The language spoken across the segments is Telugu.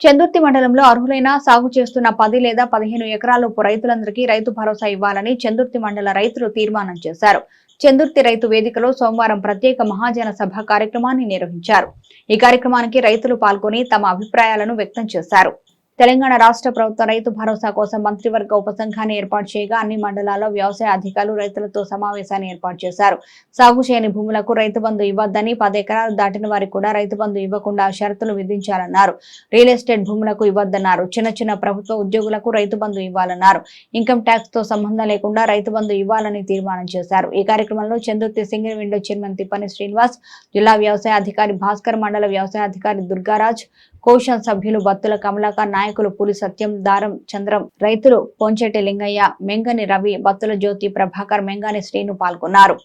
చందుర్తి మండలంలో అర్హులైన సాగు చేస్తున్న పది లేదా పదిహేను ఎకరాలలోపు రైతులందరికీ రైతు భరోసా ఇవ్వాలని చందుర్తి మండల రైతులు తీర్మానం చేశారు. చందుర్తి రైతు వేదికలో సోమవారం ప్రత్యేక మహాజన సభ కార్యక్రమాన్ని నిర్వహించారు. ఈ కార్యక్రమానికి రైతులు పాల్గొని తమ అభిప్రాయాలను వ్యక్తం చేశారు. తెలంగాణ రాష్ట్ర ప్రభుత్వ రైతు భరోసా కోసం మంత్రివర్గ ఉపసంఘాన్ని ఏర్పాటు చేయగా అన్ని మండలాల్లో వ్యవసాయ అధికారులు రైతులతో సమావేశాన్ని ఏర్పాటు చేశారు. సాగు చేయని భూములకు రైతు బంధు ఇవ్వద్దని పది ఎకరాలు దాటిన వారికి కూడా రైతు బంధు ఇవ్వకుండా షరతులు విధించాలన్నారు. రియల్ ఎస్టేట్ భూములకు ఇవ్వద్దన్నారు. చిన్న చిన్న ప్రభుత్వ ఉద్యోగులకు రైతు బంధు ఇవ్వాలన్నారు. ఇన్కమ్ ట్యాక్స్తో సంబంధం లేకుండా రైతు బంధు ఇవ్వాలని తీర్మానం చేశారు. ఈ కార్యక్రమంలో Chandurthi single window chairman Tippani Srinivas జిల్లా వ్యవసాయ అధికారి భాస్కర్ మండల వ్యవసాయ అధికారి దుర్గారాజ్ కోషన్ సభ్యులు బత్తుల కమలాకర్ నాయకులు పులి సత్యం దారం చంద్రం రైతులు పొంచెటి లింగయ్య మెంగని రవి బత్తుల జ్యోతి ప్రభాకర్ మెంగని శ్రీను పాల్గొన్నారు.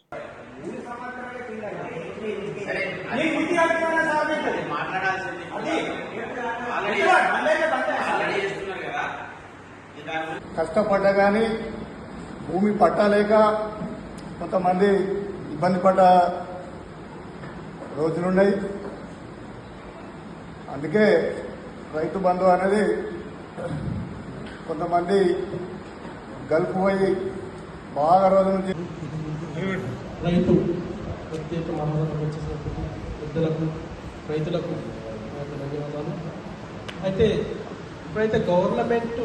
కష్టపడ్డా కానీ భూమి పట్టలేక కొంతమంది ఇబ్బంది పడ్డ రోజులున్నాయి. అందుకే రైతు బంధు అనేది కొంతమంది గల్ఫ్ పోయి బాగా రోజుల నుంచి రైతు ప్రత్యేక మహాసభకు పెద్దలకు రైతులకు ధన్యవాదాలు. అయితే ఇప్పుడైతే గవర్నమెంట్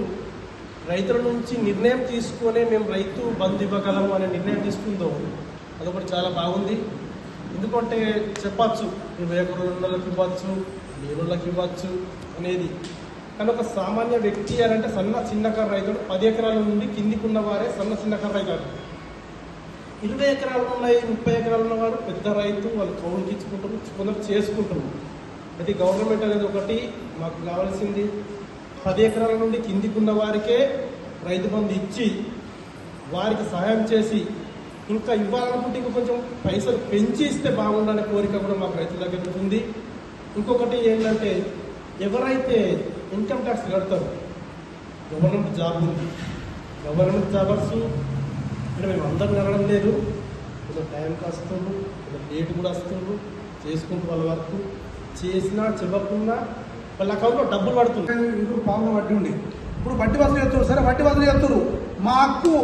రైతుల నుంచి నిర్ణయం తీసుకొని మేము రైతు బంధు ఇవ్వగలము అనే నిర్ణయం తీసుకుందో. అదొకటి చాలా బాగుంది. ఎందుకంటే చెప్పచ్చు ఇరవై ఎకరాలకు ఇవ్వచ్చు దేవుళ్ళకి ఇవ్వచ్చు అనేది. కానీ ఒక సామాన్య వ్యక్తి అని అంటే సన్న చిన్నకారు రైతుడు పది ఎకరాల నుండి కిందికి ఉన్నవారే సన్న చిన్నకారు రైతులు. ఇరవై ఎకరాలు ఉన్నాయి ముప్పై ఎకరాలు ఉన్నవారు పెద్ద రైతు వాళ్ళు కౌలుకి ఇచ్చుకుంటారు కొందరు చేసుకుంటారు. అది గవర్నమెంట్ అనేది ఒకటి మాకు కావాల్సింది పది ఎకరాల నుండి కిందికి ఉన్న వారికే రైతు బంధు ఇచ్చి వారికి సహాయం చేసి ఇంకా ఇవ్వాలనుకుంటే ఇంకా కొంచెం పైసలు పెంచి ఇస్తే బాగుండనే కోరిక కూడా మాకు రైతుల దగ్గర ఉంది. ఇంకొకటి ఏంటంటే ఎవరైతే ఇన్కమ్ ట్యాక్స్ కడతారు గవర్నమెంట్ జాబ్ ఉంది. గవర్నమెంట్ జాబర్స్ అంటే మేము అందరం కనడం లేదు. కొంచెం టైంకి వస్తుండ్రు కొంచెం లేట్ కూడా వస్తుండ్రు చేసుకుంటూ వాళ్ళ వర్క్. చేసినా చెప్పకుండా వాళ్ళ అకౌంట్లో డబ్బులు పడుతుంది ఇంకొక పాపం వడ్డీ ఉండి. ఇప్పుడు వడ్డీ వసూలు చేస్తారు సరే వడ్డీ వసూలు చేస్తారు మా అక్కు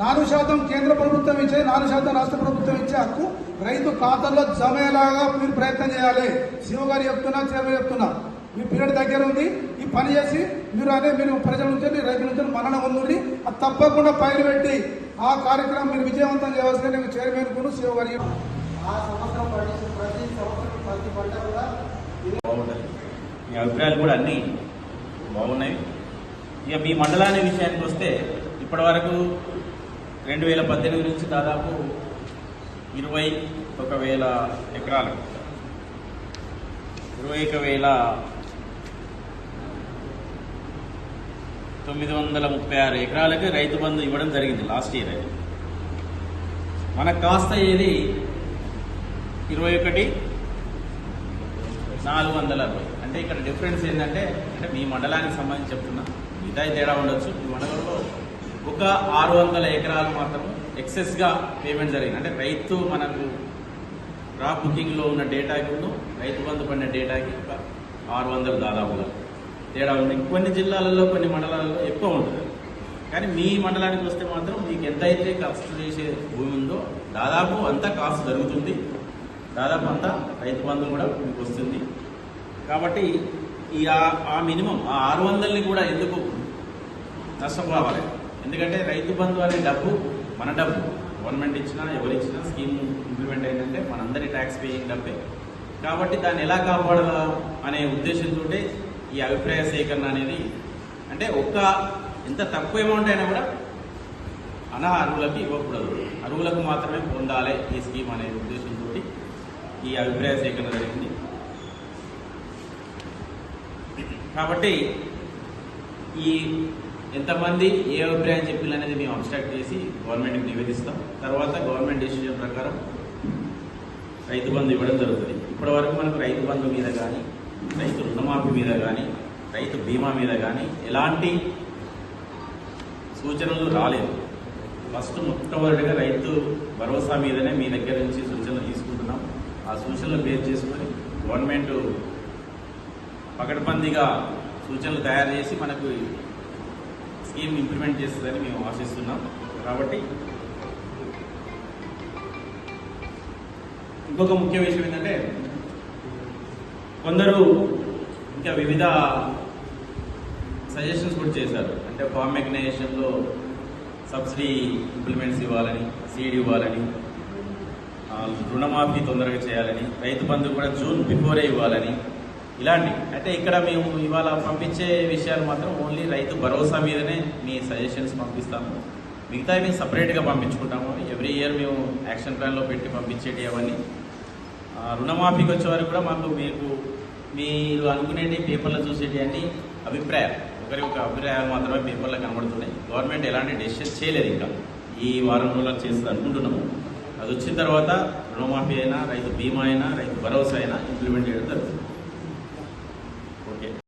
నాలుగు శాతం కేంద్ర ప్రభుత్వం ఇచ్చే నాలుగు శాతం రాష్ట్ర ప్రభుత్వం ఇచ్చే హక్కు రైతు ఖాతాల్లో జమేలాగా మీరు ప్రయత్నం చేయాలి. శివ గారు చెప్తున్నా చైర్మన్ చెప్తున్నా. మీ పీరియడ్ దగ్గర ఉంది ఈ పని చేసి మీరు అదే మీరు ప్రజల నుంచి రైతుల నుంచి మరణ పొందుండి. అది తప్పకుండా పైరు పెట్టి ఆ కార్యక్రమం మీరు విజయవంతం చేయవలసిన నేను చైర్మన్ కును శివ గారి ఆ సంవత్సరం పండించిన ప్రతి సంవత్సరం ప్రతి పంట కూడా బాగుంటుంది మీ అభిప్రాయాలు కూడా అన్నీ బాగున్నాయి. ఇక మీ మండలాన్ని విషయానికి వస్తే ఇప్పటివరకు రెండు వేల పద్దెనిమిది నుంచి దాదాపు ఇరవై ఒక వేల ఎకరాలు. ఇరవై ఒక వేల తొమ్మిది వందల ముప్పై ఆరు ఎకరాలకి రైతు బంధు ఇవ్వడం జరిగింది లాస్ట్ ఇయర్ అయితే మనకు కాస్త ఏది? ఇరవై ఒకటి నాలుగు వందల అరవై. అంటే ఇక్కడ డిఫరెన్స్ ఏంటంటే అంటే మీ మండలానికి సంబంధించి చెప్తున్నా. మిగతా తేడా ఉండొచ్చు. మీ మండలం ఒక ఆరు వందల ఎకరాలు మాత్రం ఎక్సెస్గా పేమెంట్ జరిగింది. అంటే రైతు మనకు రా బుకింగ్లో ఉన్న డేటాకి రైతు బంధు పడిన డేటాకి ఒక ఆరు వందలు దాదాపుగా. తేడా ఉంది. కొన్ని జిల్లాలలో కొన్ని మండలాలలో ఎక్కువ ఉంటుంది. కానీ మీ మండలానికి వస్తే మాత్రం మీకు ఎంతైతే ఖర్చు చేసే భూమి ఉందో దాదాపు అంతా కాస్ట్ జరుగుతుంది. దాదాపు అంతా రైతు బంధు కూడా మీకు వస్తుంది. కాబట్టి ఈ ఆ- మినిమం ఆ ఆరు వందలని కూడా ఎందుకు కావాలి ఎందుకంటే రైతు బంధు అనే డబ్బు మన డబ్బు. గవర్నమెంట్ ఇచ్చినా ఎవరిచ్చినా స్కీమ్ ఇంప్లిమెంట్ అయిందంటే మనందరి ట్యాక్స్ పేయింగ్ డబ్బే. కాబట్టి దాన్ని ఎలా కాపాడాలా అనే ఉద్దేశంతో ఈ అభిప్రాయ సేకరణ అనేది అంటే ఒక్క ఎంత తక్కువ అమౌంట్ అయినా కూడా అనా అరువులకు ఇవ్వకూడదు. అరువులకు మాత్రమే పొందాలి ఈ స్కీమ్ అనే ఉద్దేశంతో ఈ అభిప్రాయ సేకరణ జరిగింది. కాబట్టి ఈ ఎంతమంది ఏ అభిప్రాయం చెప్పిల్లు అనేది మేము అబ్స్ట్రాక్ట్ చేసి గవర్నమెంట్కి నివేదిస్తాం. తర్వాత గవర్నమెంట్ డెసిషన్ ప్రకారం రైతు బంధు ఇవ్వడం జరుగుతుంది. ఇప్పటి వరకు మనకు రైతు బంధు మీద కానీ రైతు రుణమాఫీ మీద కానీ రైతు బీమా మీద కానీ ఎలాంటి సూచనలు రాలేదు. ఫస్ట్ మొట్టమొదటిగా రైతు భరోసా మీదనే మీ దగ్గర నుంచి సూచనలు తీసుకుంటున్నాం. ఆ సూచనలు బేస్ చేసుకొని గవర్నమెంట్ పకడ్బందీగా సూచనలు తయారు చేసి మనకు స్కీమ్ ఇంప్లిమెంట్ చేస్తుందని మేము ఆశిస్తున్నాం. కాబట్టి ఇంకొక ముఖ్య విషయం ఏంటంటే కొందరు ఇంకా వివిధ సజెషన్స్ కూడా చేశారు. అంటే ఫామ్ మెకనైజేషన్లో సబ్సిడీ ఇంప్లిమెంట్స్ ఇవ్వాలని సీడ్ ఇవ్వాలని రుణమాఫీ తొందరగా చేయాలని రైతు బంధు కూడా జూన్ బిఫోరే ఇవ్వాలని ఇలాంటి అంటే ఇక్కడ మేము ఇవాళ పంపించే విషయాలు మాత్రం ఓన్లీ రైతు భరోసా మీదనే మీ సజెషన్స్ పంపిస్తాము. మిగతా మేము సపరేట్గా పంపించుకుంటాము. ఎవ్రీ ఇయర్ మేము యాక్షన్ ప్లాన్లో పెట్టి పంపించేటి అవన్నీ. ఆ, రుణమాఫీకి వచ్చే వరకు కూడా మాకు మీకు మీరు అనుకునేటి పేపర్లో చూసేటి అన్ని అభిప్రాయాలు. ఒకరి ఒక అభిప్రాయాలు మాత్రమే పేపర్లో కనబడుతున్నాయి. గవర్నమెంట్ ఎలాంటి డెసిషన్ చేయలేదు ఇంకా. ఈ వారం రోజులు చేస్తుంది అనుకుంటున్నాము. అది వచ్చిన తర్వాత రుణమాఫీ అయినా రైతు బీమా అయినా రైతు భరోసా అయినా ఇంప్లిమెంట్ చేయడం జరుగుతుంది.